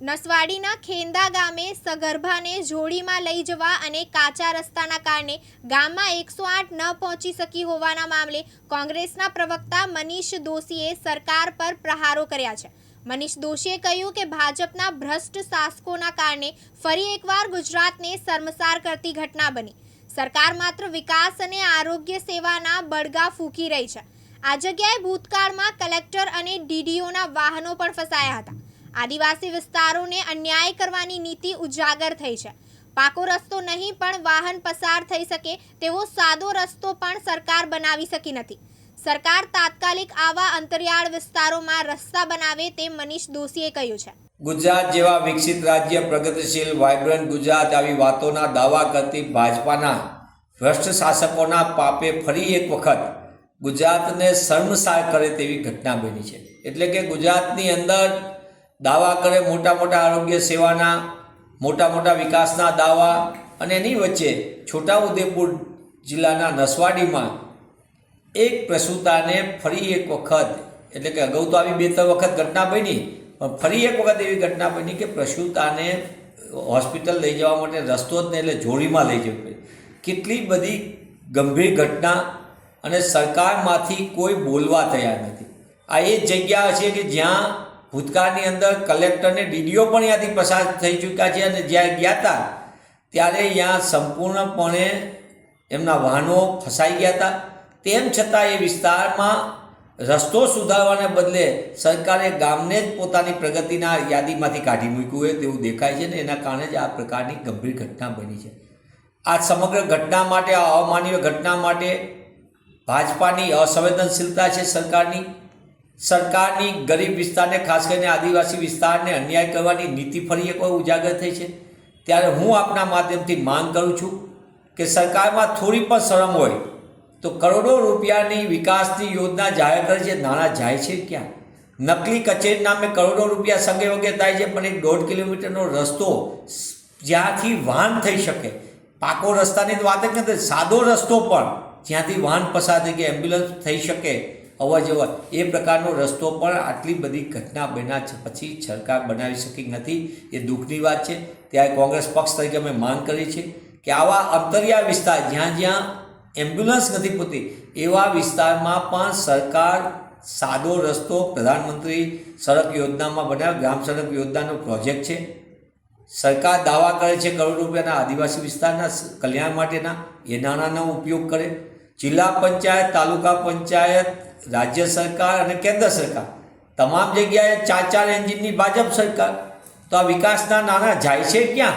નસવાડીના ખેંદા ગામે સગર્ભાને જોડીમાં લઈ જવા અને કાચા રસ્તાના કારણે ગામમાં એકસો આઠ ન પહોંચી શકી હોવાના મામલે કોંગ્રેસના પ્રવક્તા મનીષ દોશીએ સરકાર પર પ્રહારો કર્યા છે. મનીષ દોશીએ કહ્યું કે ભાજપના ભ્રષ્ટ શાસકોના કારણે ફરી એકવાર ગુજરાતને શર્મસાર કરતી ઘટના બની. સરકાર માત્ર વિકાસ અને આરોગ્ય સેવાના બળગા ફૂંકી રહી છે. આ જગ્યાએ ભૂતકાળમાં કલેક્ટર અને ડીડીઓના વાહનો પણ ફસાયા હતા. આદિવાસી વિસ્તારોને અન્યાય કરવાની નીતિ ઉજાગર થઈ છે. પાકો રસ્તો નહીં, પણ વાહન પસાર થઈ શકે તેવો સાદો રસ્તો પણ સરકાર બનાવી શકી નથી. સરકાર તાત્કાલિક આવા અંતરિયાળ વિસ્તારોમાં રસ્તા બનાવે તે મનીષ દોશીએ કહ્યું છે. ગુજરાત જેવા વિકસિત રાજ્ય પ્રગતિશીલ વાઇબ્રન્ટ ગુજરાત આવી વાતોના દાવા કરતી ભાજપાના ભ્રષ્ટ શાસકોના પાપે ફરી એક વખત ગુજરાતને શર્મસાર કરે તેવી ઘટના બની છે. એટલે કે ગુજરાતની અંદર દાવા કરે મોટા મોટા આરોગ્ય સેવાના, મોટા મોટા વિકાસના દાવા અને એની વચ્ચે છોટાઉદેપુર જિલ્લાના નસવાડીમાં એક પ્રસૂતાને ફરી એક વખત, એટલે કે અગાઉ તો આવી બે ત્રણ વખત ઘટના બની, પણ ફરી એક વખત એવી ઘટના બની કે પ્રસૂતાને હોસ્પિટલ લઈ જવા માટે રસ્તો જ નહીં, એટલે જોડીમાં લઈ જવી પડી કેટલી બધી ગંભીર ઘટના અને સરકારમાંથી કોઈ બોલવા તૈયાર નથી. આ એ જગ્યા છે કે જ્યાં ભૂતકાળની અંદર કલેક્ટરને ડીડીઓ પણ ત્યાંથી પસાર થઈ ચૂક્યા છે અને જ્યાં ગયા હતા, ત્યારે ત્યાં સંપૂર્ણપણે એમના વાહનો ફસાઈ ગયા હતા. તેમ છતાં એ વિસ્તારમાં રસ્તો સુધારવાને બદલે સરકારે ગામને જ પોતાની પ્રગતિના યાદીમાંથી કાઢી મૂક્યું હોય તેવું દેખાય છે ને એના કારણે જ આ પ્રકારની ગંભીર ઘટના બની છે. આ સમગ્ર ઘટના માટે, આ અમાનવીય ઘટના માટે ભાજપાની અસંવેદનશીલતા છે સરકારની. સરકારની ગરીબ વિસ્તારને, ખાસ કરીને આદિવાસી વિસ્તારને અન્યાય કરવાની નીતિ ફરી એકવાર ઉજાગર થઈ છે. ત્યારે હું આપના માધ્યમથી માંગ કરું છું કે સરકારમાં થોડી પણ શરમ હોય તો કરોડો રૂપિયાની વિકાસની યોજના જાહેર કરે છે. નાણાં જાય છે ક્યાં? નકલી કચેરી નામે કરોડો રૂપિયા સંગે વગે થાય છે, પણ એક દોઢ કિલોમીટરનો રસ્તો જ્યાંથી વાહન થઈ શકે. પાકો રસ્તાની તો વાત જ નથી, સાદો રસ્તો પણ જ્યાંથી વાહન પસાર થઈ કે એમ્બ્યુલન્સ થઈ શકે અવર જવર એ પ્રકારનો રસ્તો પણ આટલી બધી ઘટના બન્યા છે. પછી સરકાર બનાવી શકી નથી. એ દુઃખની વાત છે. ત્યારે કોંગ્રેસ પક્ષ તરીકે અમે માંગ કરી છે કે આવા અંતરિયા વિસ્તાર જ્યાં જ્યાં એમ્બ્યુલન્સ નથી પૂરતી, એવા વિસ્તારમાં પણ સરકાર સાદો રસ્તો પ્રધાનમંત્રી સડક યોજનામાં બનાવ્યો ગ્રામ સડક યોજનાનો પ્રોજેક્ટ છે. સરકાર દાવા કરે છે કરોડ રૂપિયાના આદિવાસી વિસ્તારના કલ્યાણ માટેના. એ નાણાંનો ઉપયોગ કરે. જિલ્લા પંચાયત, તાલુકા પંચાયત રાજ્ય સરકાર અને કેન્દ્ર સરકાર. તમામ જગ્યાએ ચાર ચાર એન્જિનની ભાજપ સરકાર. તો આ વિકાસના નાણાં જાય છે ક્યાં?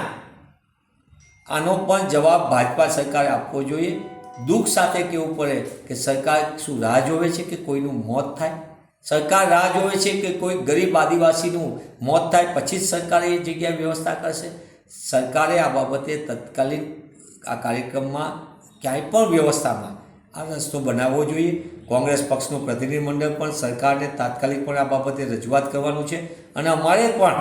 આનો પણ જવાબ ભાજપા સરકારે આપવો જોઈએ. દુઃખ સાથે કહેવું પડે કે સરકાર શું રાહ જોવે છે કે કોઈનું મોત થાય? સરકાર રાહ જોવે છે કે કોઈ ગરીબ આદિવાસીનું મોત થાય પછી જ સરકારે એ જગ્યાએ વ્યવસ્થા કરશે? સરકારે આ બાબતે તત્કાલીન આ કાર્યક્રમમાં ક્યાંય પણ વ્યવસ્થામાં આ રસ્તો બનાવવો જોઈએ. કોંગ્રેસ પક્ષનું પ્રતિનિધિ મંડળ પણ સરકારને તાત્કાલિક પણ આ બાબતે રજૂઆત કરવાનું છે. અને અમારે પણ,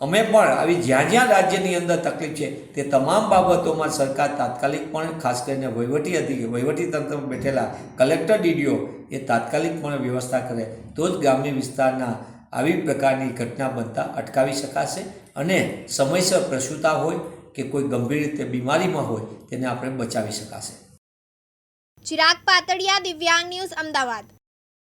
અમે પણ આવી જ્યાં જ્યાં રાજ્યની અંદર તકલીફ છે, તે તમામ બાબતોમાં સરકાર તાત્કાલિક પણ ખાસ કરીને વહીવટી અધિકારી વહીવટી તંત્રમાં બેઠેલા કલેક્ટર ડીડીઓ એ તાત્કાલિક પણ વ્યવસ્થા કરે, તો જ ગ્રામ્ય વિસ્તારના આવી પ્રકારની ઘટના બનતા અટકાવી શકાશે. અને સમયસર પ્રસૂતા હોય કે કોઈ ગંભીર રીતે બીમારીમાં હોય, તેને આપણે બચાવી શકાશે. ચિરાગ પાતળિયા દિવ્યાંગ ન્યૂઝ અમદાવાદ.